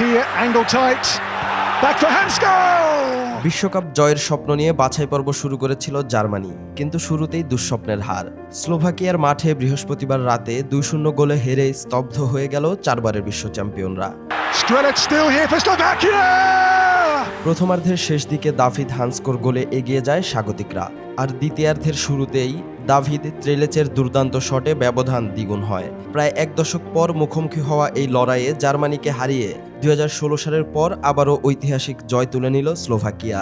here, angle tight. Back for Hansko! বিশ্বকাপ জয়ের স্বপ্ন নিয়ে বাছাই পর্ব শুরু করেছিল জার্মানি কিন্তু শুরুতেই দুঃস্বপ্নের হার স্লোভাকিয়ার মাঠে বৃহস্পতিবার রাতে দুই শূন্য গোলে হেরে স্তব্ধ হয়ে গেল চারবারের বিশ্ব চ্যাম্পিয়নরা! প্রথমার্ধের শেষ দিকে দাভিদ হান্সকোর গোলে এগিয়ে যায় স্বাগতিকরা আর দ্বিতীয়ার্ধের শুরুতেই দাভিদ ত্রেলেচের দুর্দান্ত শটে ব্যবধান দ্বিগুণ হয় প্রায় এক দশক পর মুখোমুখি হওয়া এই লড়াইয়ে জার্মানিকে হারিয়ে দুই হাজার ষোলো সালের পর আবারও ঐতিহাসিক জয় তুলে নিল স্লোভাকিয়া।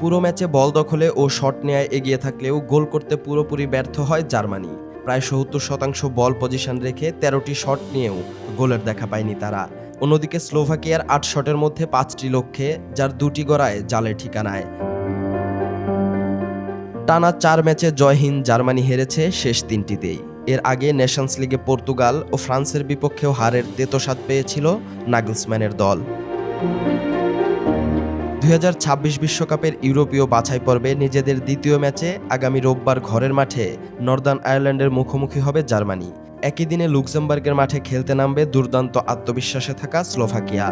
পুরো ম্যাচে বল দখলে ও শট নেয় এগিয়ে থাকলেও গোল করতে পুরোপুরি ব্যর্থ হয় জার্মানি। প্রায় সত্তর শতাংশ বল পজিশন রেখে তেরোটি শট নিয়েও গোলের দেখা পায়নি তারা। অন্যদিকে স্লোভাকিয়ার আট শটের মধ্যে পাঁচটি লক্ষ্যে, যার দুটি গড়ায় জালের ঠিকানায়। টানা চার ম্যাচে জয়হীন জার্মানি হেরেছে শেষ তিনটিতেই। এর আগে নেশনস লিগে পর্তুগাল ও ফ্রান্সের বিপক্ষেও হারের তেতোসাদ পেয়েছিল নাগলসম্যানের দল। দুই বিশ্বকাপের ইউরোপীয় বাছাই পর্বে নিজেদের দ্বিতীয় ম্যাচে আগামী রোববার ঘরের মাঠে নর্দার্ন আয়ারল্যান্ডের মুখোমুখি হবে জার্মানি। একই দিনে লুক্সেমবার্গের মাঠে খেলতে নামবে দুর্দান্ত আত্মবিশ্বাসে থাকা স্লোভাকিয়া।